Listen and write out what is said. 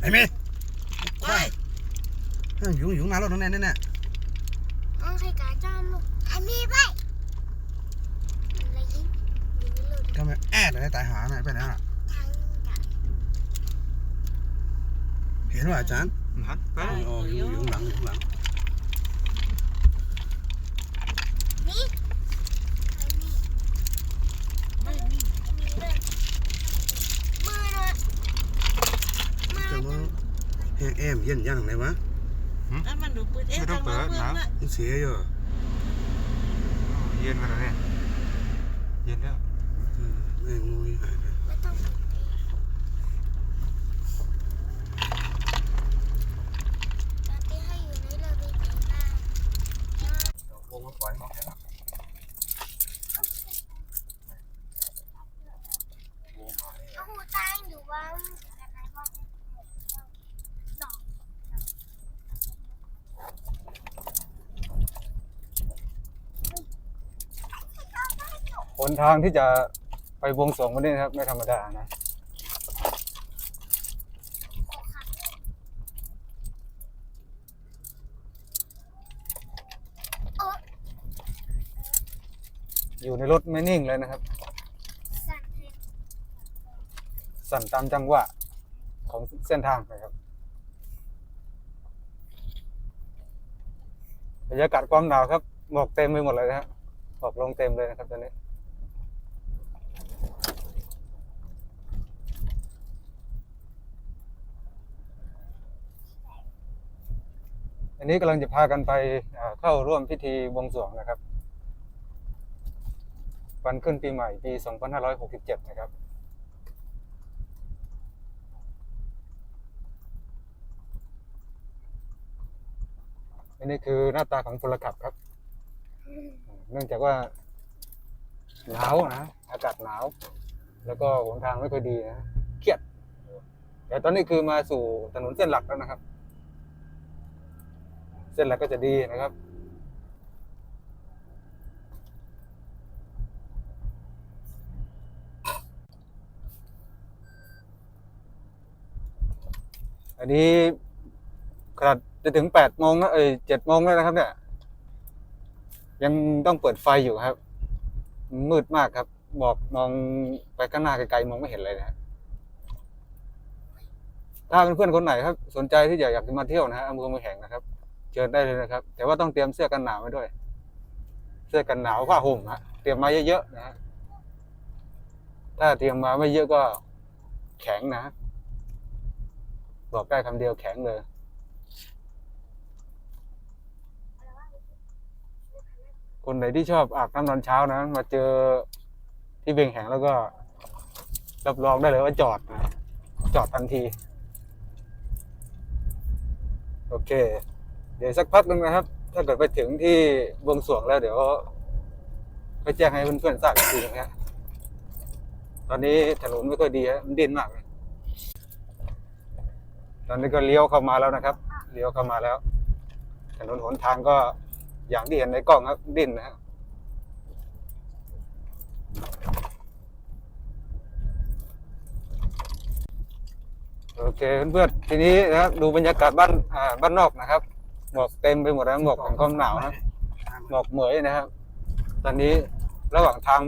ไอ้เมย์ไปเฮ้ยอยู่อยู่นานแล้วนั่นแน่แน่น้องใครกาจ้ามลูกอันนี้ไปอะไรยิงยิงเลยก็ไม่แอดอะไรตายหาไหนไปไหนอะทางกันเห็นว่าอาจารย์หันไปอ๋ออยู่อยู่ข้างหลังอยู่ข้างหลัง นี่อันนี้ ไม่มี อันนี้เลยมือเนาะมือ จะว่า แห้งแอมเย็นยันตรงไหนวะแล้วมันดูปืนเอ๊ะทำไมเพื่อนละมันเสียอยู่เย็นมาแล้วเนี่ยเย็นแล้วอืมแม่งงูหายไป ไม่ต้องปิดเองตอนที่ให้อยู่ในเรือไปไหนบ้าง วงมาปล่อยมา เอาหูตั้งอยู่ว่าอะไรบ้างดอก หนทางที่จะไปบวงสรวงวันนี้นะครับ ไม่ธรรมดานะ อยู่ในรถไม่นิ่งเลยนะครับสั่นเลยสั่นตามจังหวะของเส้นทางนะครับบรรยากาศความหนาวครับหมอกเต็มไปหมดเลยนะฮะหมอกลงเต็มเลยนะครับตอนนี้ อันนี้กำลังจะพากันไปเข้าร่วมพิธีบวงสรวงนะครับ วันขึ้นปีใหม่ปี 2567 นะครับอันนี้คือหน้าตาของพลขับครับ เนื่องจากว่าหนาวนะอากาศหนาว แล้วก็หนทางไม่ค่อยดีนะเครียด แต่ตอนนี้คือมาสู่ถนนเส้นหลักแล้วนะครับ เส้นหลักก็จะดีนะครับอันนี้ขนาดจะถึงแปดโมงแล้วเอ้ยเจ็ดโมงแล้วนะครับ เนี่ย ยังต้องเปิดไฟอยู่ครับ มืดมากครับ บอกมองไปข้างหน้าไกลๆมองไม่เห็นเลยนะถ้าเป็นเพื่อนคนไหนครับ สนใจที่อยากอยากจะมาเที่ยวนะฮะอำเภอเมืองแห่งนะครับ เชิญได้เลยนะครับ แต่ว่าต้องเตรียมเสื้อกันหนาวไว้ด้วย เสื้อกันหนาวผ้าห่มฮะเตรียมมาเยอะๆนะฮะถ้าเตรียมมาไม่เยอะก็แข็งนะ บอกได้คำเดียวแข็งเลยคนไหนที่ชอบอาบน้ำตอนเช้านะ มาเจอที่เบงแหงแล้วก็ รับรองได้เลยว่าจอดนะ จอดทันที โอเค เดี๋ยวสักพักหนึ่งนะครับ ถ้าเกิดไปถึงที่บวงสรวงแล้ว เดี๋ยวไปแจ้งให้เพื่อนๆทราบอีกทีนะฮะตอนนี้ถนนไม่ค่อยดีฮะมันดินมากเลยตอนนี้ก็เลี้ยวเข้ามาแล้วนะครับ เลี้ยวเข้ามาแล้ว ถนนหนทางก็อย่างที่เห็นในกล้องครับ ดินนะฮะโอเคเพื่อนๆทีนี้นะครับดูบรรยากาศบ้านบ้านนอกนะครับ หมอกเต็มไปหมดแล้วหมอกของความหนาวนะหมอกเหมยนะครับ ตอนนี้ระหว่างทาง